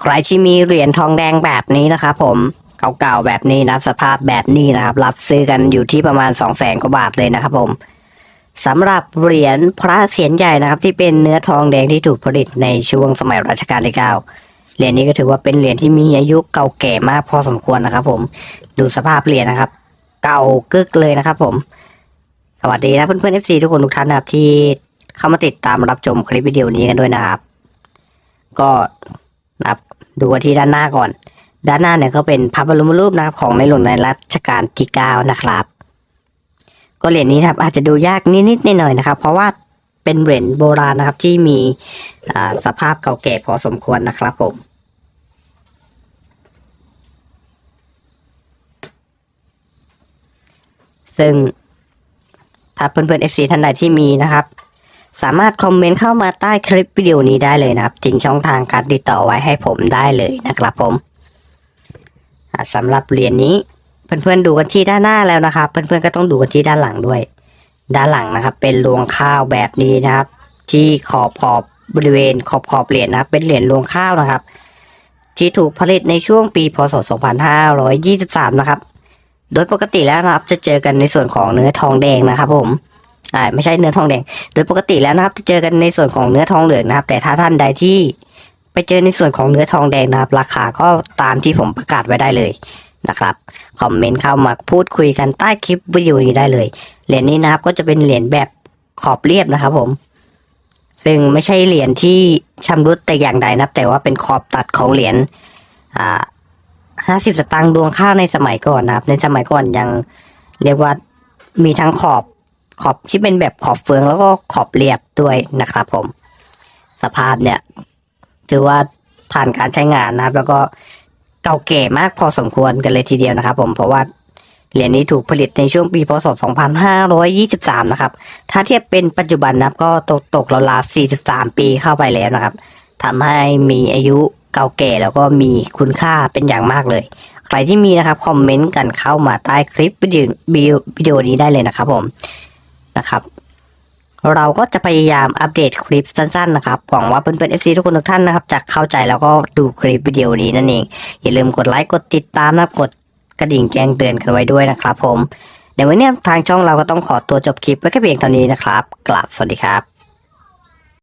ใครที่มีเหรียญทองแดงแบบนี้นะครับผมเก่าๆแบบนี้นะสภาพแบบนี้นะครับ รับซื้อกันอยู่ที่ประมาณ2 0 0แสนกว่าบาทเลยนะครับผมสำหรับเหรียญพระเศียรใหญ่นะครับ ที่เป็นเนื้อทองแดงที่ถูกผลิตในช่วงสมัยรัชกาลที่เก้าเหรียญนี้ก็ถือว่าเป็นเหรียญที่มีอายุเก่าแก่มากพอสมควรนะครับ ผมดูสภาพเหรียญนะครับ เก่ากึกเลยนะครับ ผม สวัสดีนะเพื่อนๆ FC ทุกคนทุกท่านนะครับที่เข้ามาติดตามรับชมคลิปวิดีโอนี้กันด้วยนะครับ ก็ นะครับ ดูที่ด้านหน้าก่อน ด้านหน้าเนี่ยก็เป็นพระบรมรูปนะครับของในหลวงในรัชกาลที่เก้านะครับ ก็เหรียญนี้ครับอาจจะดูยากนิดๆหน่อยๆนะครับ เพราะว่าเป็นเหรียญโบราณนะครับที่มีสภาพเก่าแก่พอสมควรนะครับผมซึ่งถ้าเพื่อนๆ FC ท่านใดที่มีนะครับ สามารถคอมเมนต์เข้ามาใต้คลิปวิดีโอนี้ได้เลยนะครับทิ้งช่องทางการติดต่อไว้ให้ผมได้เลยนะครับผมอ่าสำหรับเหรียญนี้เพื่อนๆดูกันที่ด้านหน้าแล้วนะครับ เพื่อนๆก็ต้องดูกันที่ด้านหลังด้วย ด้านหลังนะครับ เป็นรวงข้าวแบบนี้นะครับ ที่ขอบขอบบริเวณขอบขอบเหรียญนะครับ เป็นเหรียญรวงข้าวนะครับ ที่ถูกผลิตในช่วงปีพศ 2523 นะครับ โดยปกติแล้วนะครับจะเจอกันในส่วนของเนื้อทองแดงนะครับผม อ่ไม่ใช่เนื้อทองแดง โดยปกติแล้วนะครับจะเจอกันในส่วนของเนื้อทองเหลืองนะครับ แต่ถ้าท่านใดที่ไปเจอในส่วนของเนื้อทองแดงนะครับ ราคาก็ตามที่ผมประกาศไว้ได้เลยนะครับคอมเมนต์เข้ามาพูดคุยกันใต้คลิปวิดีโอนี้ได้เลยเหรียญนี้นะครับก็จะเป็นเหรียญแบบขอบเรียบนะครับผมซึ่งไม่ใช่เหรียญที่ชำรุดแต่อย่างใดนะครับแต่ว่าเป็นขอบตัดของเหรียญอ่าห้าสิบสตางค์ดวงข้าในสมัยก่อนนะครับ ในสมัยก่อนยังเรียกว่ามีทั้งขอบ ขอบที่เป็นแบบขอบเฟืองแล้วก็ขอบเรียบด้วยนะครับผม สภาพเนี่ย ถือว่าผ่านการใช้งานนะครับ แล้วก็เก่าแก่มากพอสมควรกันเลยทีเดียวนะครับผมเพราะว่าเหรียญนี้ถูกผลิตในช่วงปีพศ 2523 นะครับ ถ้าเทียบเป็นปัจจุบันนะครับก็ตกตกราวๆ43 ปีเข้าไปแล้วนะครับทำให้มีอายุเก่าแก่แล้วก็มีคุณค่าเป็นอย่างมากเลย ใครที่มีนะครับคอมเมนต์กันเข้ามาใต้คลิปวิดีโอวิดีโอนี้ได้เลยนะครับผม นะครับ เราก็จะพยายามอัปเดตคลิปสั้นๆนะครับหวังว่าเพื่อนๆ FC ทุกคนทุกท่านนะครับจะเข้าใจแล้วก็ดูคลิปวิดีโอนี้นั่นเอง อย่าลืมกดไลค์กดติดตามนะกดกระดิ่งแจ้งเตือนกันไว้ด้วยนะครับ ผมเดี๋ยววันนี้ทางช่องเราก็ต้องขอตัวจบคลิปไว้แค่เพียงเท่านี้นะครับกราบสวัสดีครับ